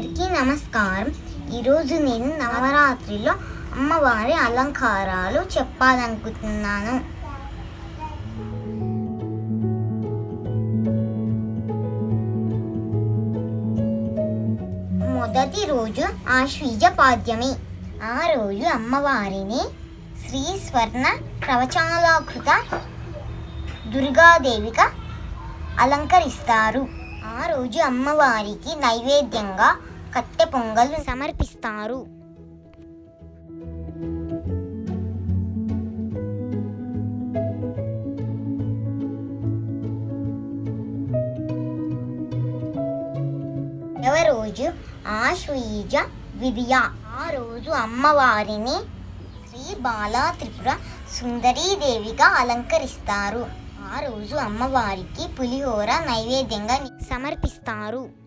అందరికీ నమస్కారం. ఈరోజు నేను నవరాత్రిలో అమ్మవారి అలంకారాలు చెప్పాలనుకుంటున్నాను. మొదటి రోజు ఆశ్వీజ పాద్యమి. ఆ రోజు అమ్మవారిని శ్రీ స్వర్ణ ప్రవచాలాకృత దుర్గాదేవిగా అలంకరిస్తారు. ఆ రోజు అమ్మవారికి నైవేద్యంగా కట్టె పొంగల్ సమర్పిస్తారు. రోజు? ఆశ్వీజ విద్య ఆ రోజు అమ్మవారిని శ్రీ బాలా త్రిపుర సుందరీదేవిగా అలంకరిస్తారు. ఆ రోజు అమ్మవారికి పులిహోర నైవేద్యంగా సమర్పిస్తారు.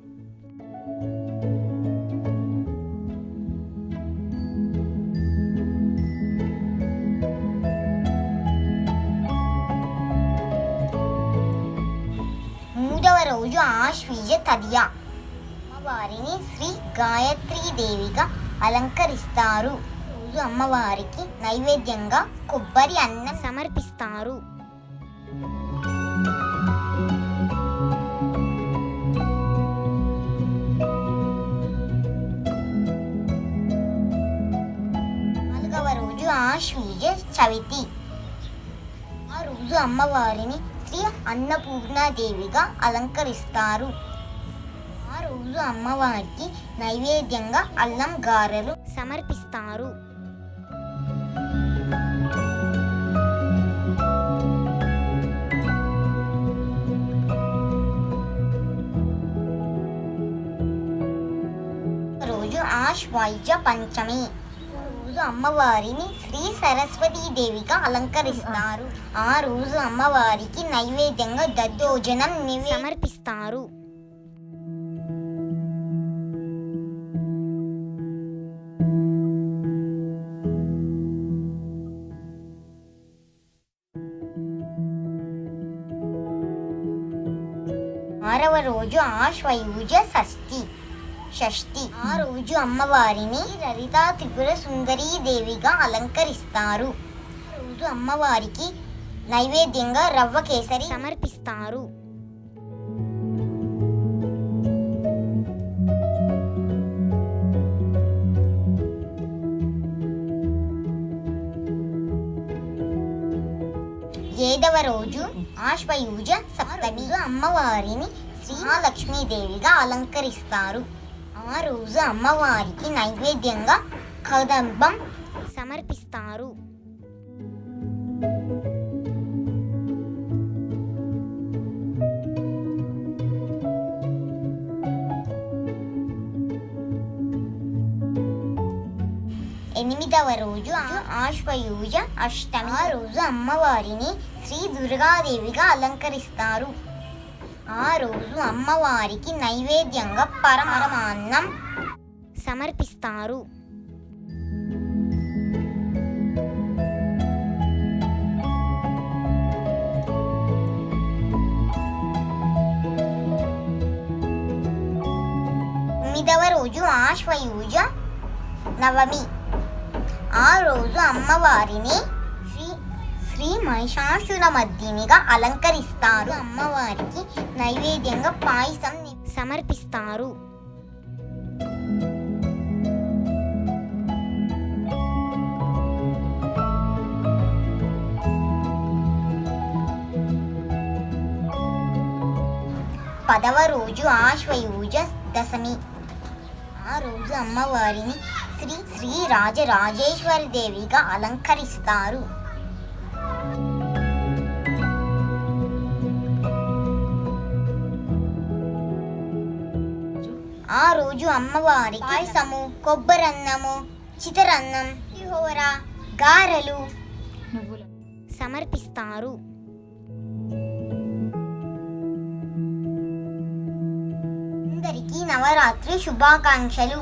రోజు ఆశ్వీజ తదియ. అమ్మవారిని శ్రీ గాయత్రీ దేవిగా అలంకరిస్తారు. రోజు అమ్మవారికి నైవేద్యంగా కొబ్బరి అన్నం సమర్పిస్తారు. నాలుగవ రోజు ఆశ్వీజ చవితి. ఆ రోజు అమ్మవారిని శ్రీ అన్నపూర్ణాదేవిగా అలంకరిస్తారు. ఆ రోజు అమ్మవారికి నైవేద్యంగా అల్లం గారెలు సమర్పిస్తారు. రోజు ఆశ్వైజ పంచమి. రోజు అమ్మవారిని శ్రీ సరస్వతీ దేవిగా అలంకరిస్తారు. ఆ రోజు అమ్మవారికి నైవేద్యంగా దద్దోజనం సమర్పిస్తారు. ఆరవ రోజు ఆశ్వయుజ షష్ఠి. షష్ఠి. ఆ రోజు అమ్మవారిని లలితా త్రిపుర సుందరీ దేవిగా అలంకరిస్తారు. ఆ రోజు అమ్మవారికి నైవేద్యంగా రవ్వ కేసరి సమర్పిస్తారు. ఏడవ రోజు ఆశ్వయుజ సప్తమి. అమ్మవారిని శ్రీమహాలక్ష్మీదేవిగా అలంకరిస్తారు. ఆ రోజు అమ్మవారికి నైవేద్యంగా కదంబం సమర్పిస్తారు. ఎనిమిదవ రోజు ఆశ్వయూజ ఆశ్వయుజ అష్టమి ఆ రోజు అమ్మవారిని శ్రీ దుర్గాదేవిగా అలంకరిస్తారు. ఆ రోజు అమ్మవారికి నైవేద్యంగా పరమరమాన్నం సమర్పిస్తారు. తొమ్మిదవ రోజు ఆశ్వయుజ నవమి. ఆ రోజు అమ్మవారిని శ్రీ మహిషాసుల మద్దినిగా అలంకరిస్తారు. అమ్మవారికి నైవేద్యంగా పాయసం సమర్పిస్తారు. పదవ రోజు ఆశ్వయుజ దశమి. ఆ రోజు అమ్మవారిని శ్రీ శ్రీ రాజరాజేశ్వరి దేవిగా అలంకరిస్తారు. రోజు అమ్మవారి పాయసము కొబ్బరన్నము చితరన్నం పులిహోర గారెలు సమర్పిస్తారు. అందరికీ నవరాత్రి శుభాకాంక్షలు.